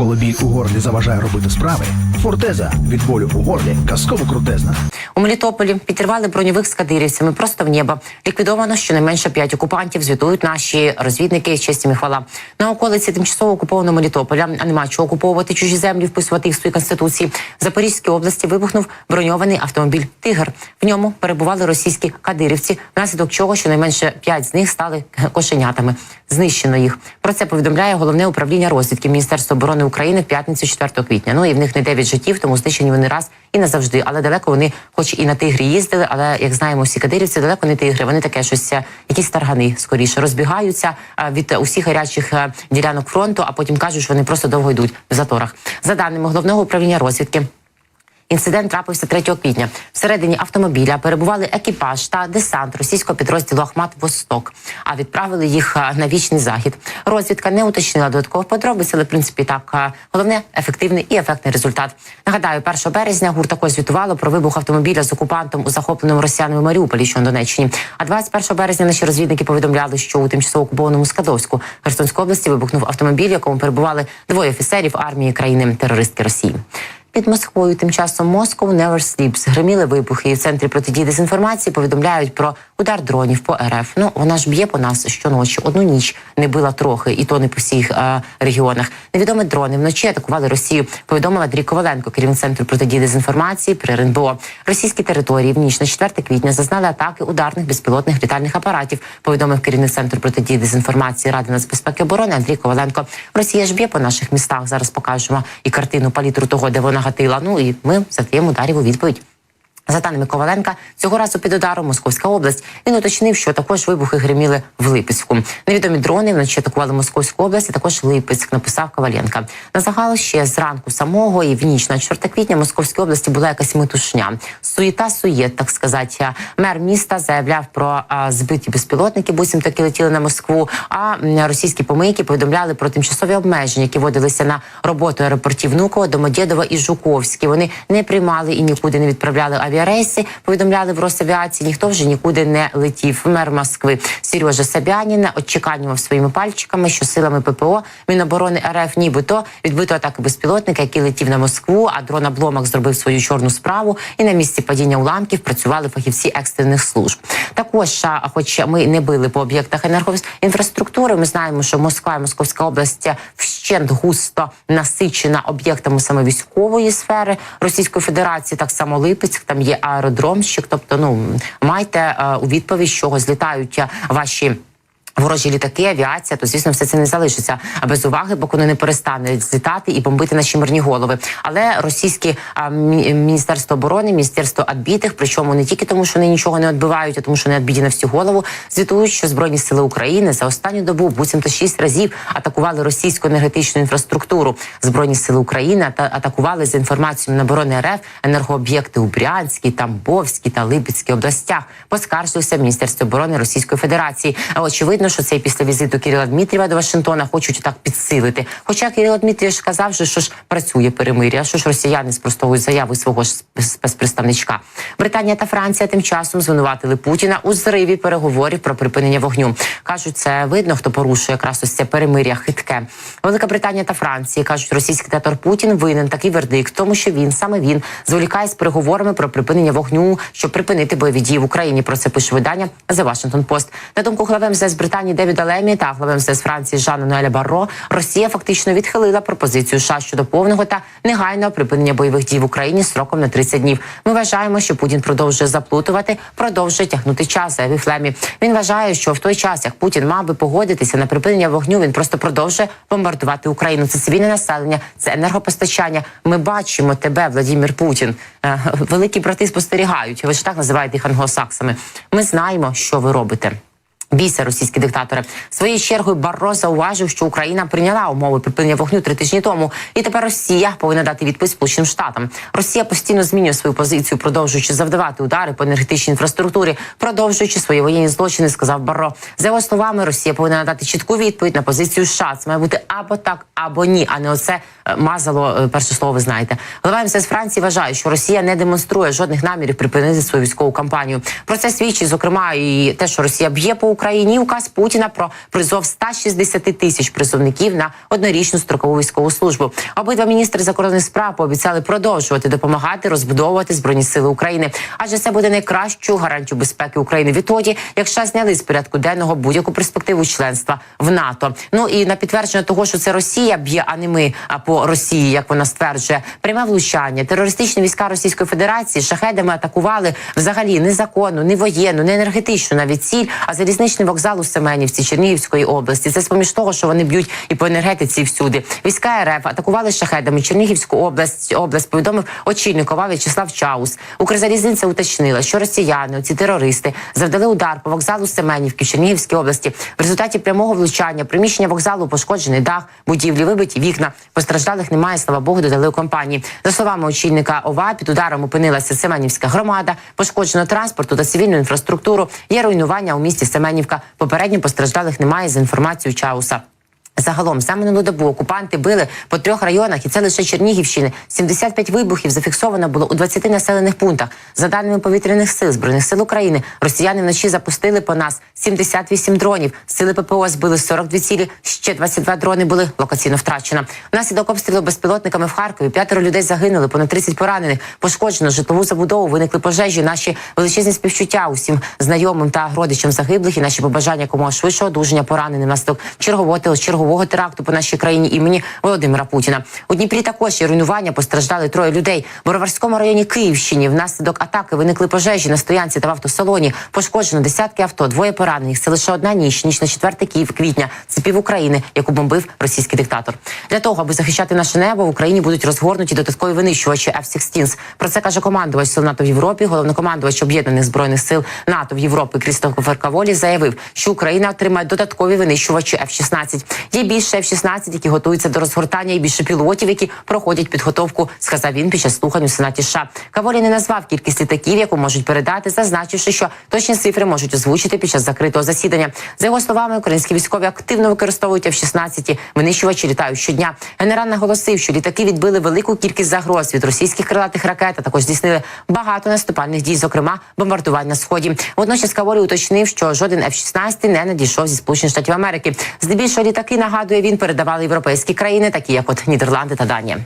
Коли біль у горлі заважає робити справи, фортеза від болю у горлі казково крутезна. У Мелітополі підірвали броньових з кадирівцями просто в небо. Ліквідовано щонайменше п'ять окупантів. Звітують наші розвідники. Честь і хвала. На околиці тимчасово окупованого Мелітополя а нема чого окуповувати чужі землі, вписувати їх в свої конституції. В Запорізькій області вибухнув броньований автомобіль Тигр. В ньому перебували російські кадирівці, внаслідок чого щонайменше п'ять з них стали кошенятами. Знищено їх. Про це повідомляє головне управління розвідки Міністерства оборони в п'ятницю 4 квітня. Ну і в них не 9 життів, тому знищені вони раз і назавжди. Але далеко вони, хоч і на тигрі їздили, але як знаємо, всі кадирівці далеко не тигри. Вони таке щось, е, якісь таргани скоріше розбігаються е, від усіх гарячих е, ділянок фронту, а потім кажуть, що вони просто довго йдуть в заторах. За даними головного управління розвідки. Інцидент трапився 3 квітня. Всередині автомобіля перебували екіпаж та десант російського підрозділу Ахмат Восток, а відправили їх на вічний захід. Розвідка не уточнила додаткових подробиць, але в принципі так головне ефективний і ефектний результат. Нагадаю, 1 березня гур також звітувало про вибух автомобіля з окупантом у захопленому росіянами Маріуполі, що на Донеччині. А 21 березня наші розвідники повідомляли, що у тимчасово окупованому Скадовську Херсонської області вибухнув автомобіль, якому перебували двоє офіцерів армії країни терористки Росії. Під Москвою тим часом Moscow never sleeps. Гриміли вибухи і в центрі протидії дезінформації повідомляють про удар дронів по РФ. Ну вона ж б'є по нас щоночі. Одну ніч не била трохи, і то не по всіх е, регіонах. Невідомі дрони вночі атакували Росію. Повідомила Дрій Коваленко, керівник центру протидії дезінформації при РНБО. Російські території в ніч на 4 квітня зазнали атаки ударних безпілотних літальних апаратів. Повідомив керівник центру протидії дезінформації Ради нацбезпеки оборони Андрій Коваленко. Росія ж б'є по наших містах. Зараз покажемо і картину палітру того, де вона гатила. Ну і ми завдаємо ударів у відповідь. За даними Коваленка, цього разу під ударом Московська область. Він уточнив, що також вибухи гриміли в Липецьку. Невідомі дрони вночі атакували Московську область, а також Липецьк. Написав Коваленка. На загал ще зранку самого і в ніч на 4 квітня Московській області була якась метушня. Суєта суєт, так сказати. Мер міста заявляв про а, збиті безпілотники, буцім таки летіли на Москву. А російські помийки повідомляли про тимчасові обмеження, які вводилися на роботу аеропортів Внуково, Домодєдова і Жуковські. Вони не приймали і нікуди не відправляли авіарейси. Повідомляли в Росавіації. Ніхто вже нікуди не летів. Мер Москви Сережа Собянін очіканював своїми пальчиками, що силами ППО Міноборони РФ нібито відбито атаки безпілотника, який летів на Москву. А дрон обломок зробив свою чорну справу. І на місці падіння уламків працювали фахівці екстрених служб. Також, хоч ми не били по об'єктах енергоінфраструктури, ми знаємо, що Москва і Московська область вщент густо насичена об'єктами саме військової сфери Російської Федерації. Так само Липецьк, там є аеродромщик. Тобто, ну майте е, у відповідь, що злітають е, ваші. Ворожі літаки, авіація, то звісно, все це не залишиться без уваги, поки вони не перестануть злітати і бомбити наші мирні голови. Але російське а, міністерство оборони, міністерство адбітих, причому не тільки тому, що вони нічого не відбивають, а тому, що не відбіді на всю голову, звітують, що збройні сили України за останню добу буцімто шість разів атакували російську енергетичну інфраструктуру. Збройні сили України та атакували за інформацією Міноборони РФ енергооб'єкти у Брянській, Тамбовській та Липецькій областях. Поскаржилося Міністерство оборони Російської Федерації. А очевидно, що це і після візиту Кирила Дмитрієва до Вашингтона хочуть так підсилити. Хоча Кирило Дмитрійович сказав, що, що ж працює перемир'я, що ж росіяни спростовують заяви свого ж спецпредставничка. Британія та Франція тим часом звинуватили Путіна у зриві переговорів про припинення вогню. кажуть, це видно, хто порушує якраз ось це перемир'я хитке. Велика Британія та Франція кажуть, російський диктатор Путін винен такий вердикт, тому що він саме він зволікає з переговорами про припинення вогню, щоб припинити бойові дії в Україні. Про це пише видання The Washington Post. На думку глави МЗС Британії Девіда Лемі та глави МЗС Франції Жанна Ноеля Барро, Росія фактично відхилила пропозицію США щодо повного та негайного припинення бойових дій в Україні сроком на 30 днів. Ми вважаємо, що Путін продовжує заплутувати, продовжує тягнути час. Заявив Лемі. Він вважає, що в той час, як Путін мав би погодитися на припинення вогню, він просто продовжує бомбардувати Україну. Це цивільне населення, це енергопостачання. Ми бачимо тебе, Владимир Путін. Е, Великі брати спостерігають. Ви ж так називаєте їх англосаксами. Ми знаємо, що ви робите. Бійся, російські диктатори. Своєю чергою Барро зауважив, що Україна прийняла умови припинення вогню три тижні тому, і тепер Росія повинна дати відповідь Сполученим Штатам. Росія постійно змінює свою позицію, продовжуючи завдавати удари по енергетичній інфраструктурі, продовжуючи свої воєнні злочини, сказав Барро. За його словами, Росія повинна надати чітку відповідь на позицію США. Це має бути або так, або ні, а не оце е, мазало е, перше слово. Ви знаєте. Голова МСС Франції вважає, що Росія не демонструє жодних намірів припинити свою військову кампанію. Про це свідчить зокрема і те, що Росія б'є по. І Указ Путіна про призов 160 тисяч призовників на однорічну строкову військову службу. Обидва міністри закордонних справ пообіцяли продовжувати допомагати розбудовувати збройні сили України, адже це буде найкращою гарантією безпеки України відтоді, як США зняли з порядку денного будь-яку перспективу членства в НАТО. Ну і на підтвердження того, що це Росія б'є, а не ми, а по Росії, як вона стверджує, пряме влучання. Терористичні війська Російської Федерації шахедами атакували взагалі незаконну, не воєнну, не енергетичну навіть ціль, а залізничний вокзал у Семенівці Чернігівської області. Це з поміж того, що вони б'ють і по енергетиці всюди. Війська РФ атакували шахедами Чернігівську область. Область повідомив очільник ОВА В'ячеслав Чаус. Укрзалізниця уточнила, що росіяни, ці терористи, завдали удар по вокзалу Семенівки в Чернігівській області. В результаті прямого влучання приміщення вокзалу пошкоджений дах, будівлі вибиті вікна. Постраждалих немає. Слава Богу, додали у компанії. За словами очільника ОВА, під ударом опинилася Семенівська громада, пошкоджено транспорту та цивільну інфраструктуру. Є руйнування у місті Семенівка. Попередньо постраждалих немає за інформацією Чауса. Загалом за минулу добу окупанти били по трьох районах, і це лише Чернігівщини. 75 вибухів зафіксовано було у 20 населених пунктах. За даними повітряних сил збройних сил України, росіяни вночі запустили по нас 78 дронів. Сили ППО збили 42 цілі. Ще 22 дрони були локаційно втрачено. Внаслідок обстрілу безпілотниками в Харкові п'ятеро людей загинули, понад 30 поранених. Пошкоджено житлову забудову. Виникли пожежі. Наші величезні співчуття усім знайомим та родичам загиблих і наші побажання якомога швидшого одужання пораненим внаслідок чергового чергового теракту по нашій країні імені Володимира Путіна. У Дніпрі також є руйнування постраждали троє людей. В Бороварському районі Київщині внаслідок атаки виникли пожежі на стоянці та в автосалоні. Пошкоджено десятки авто, двоє поранених. Це лише одна ніч, ніч на 4 Київ квітня. Це пів України, яку бомбив російський диктатор. Для того аби захищати наше небо в Україні будуть розгорнуті додаткові винищувачі F-16. Про це каже командувач сил НАТО в Європі. Головнокомандувач об'єднаних збройних сил НАТО в Європі Крістофер Каволі заявив, що Україна отримає додаткові винищувачі F-16. Є більше F-16, які готуються до розгортання, і більше пілотів, які проходять підготовку. Сказав він під час слухань у сенаті. США. Каволі не назвав кількість літаків, яку можуть передати, зазначивши, що точні цифри можуть озвучити під час закритого засідання. За його словами, українські військові активно використовують F-16, винищувачі літають щодня. Генерал наголосив, що літаки відбили велику кількість загроз від російських крилатих ракет, а також здійснили багато наступальних дій, зокрема бомбардувань на сході. Водночас Каволі уточнив, що жоден F-16 не надійшов зі Сполучених Штатів Америки. Здебільшого літаки нагадує він передавали європейські країни, такі як от Нідерланди та Данія.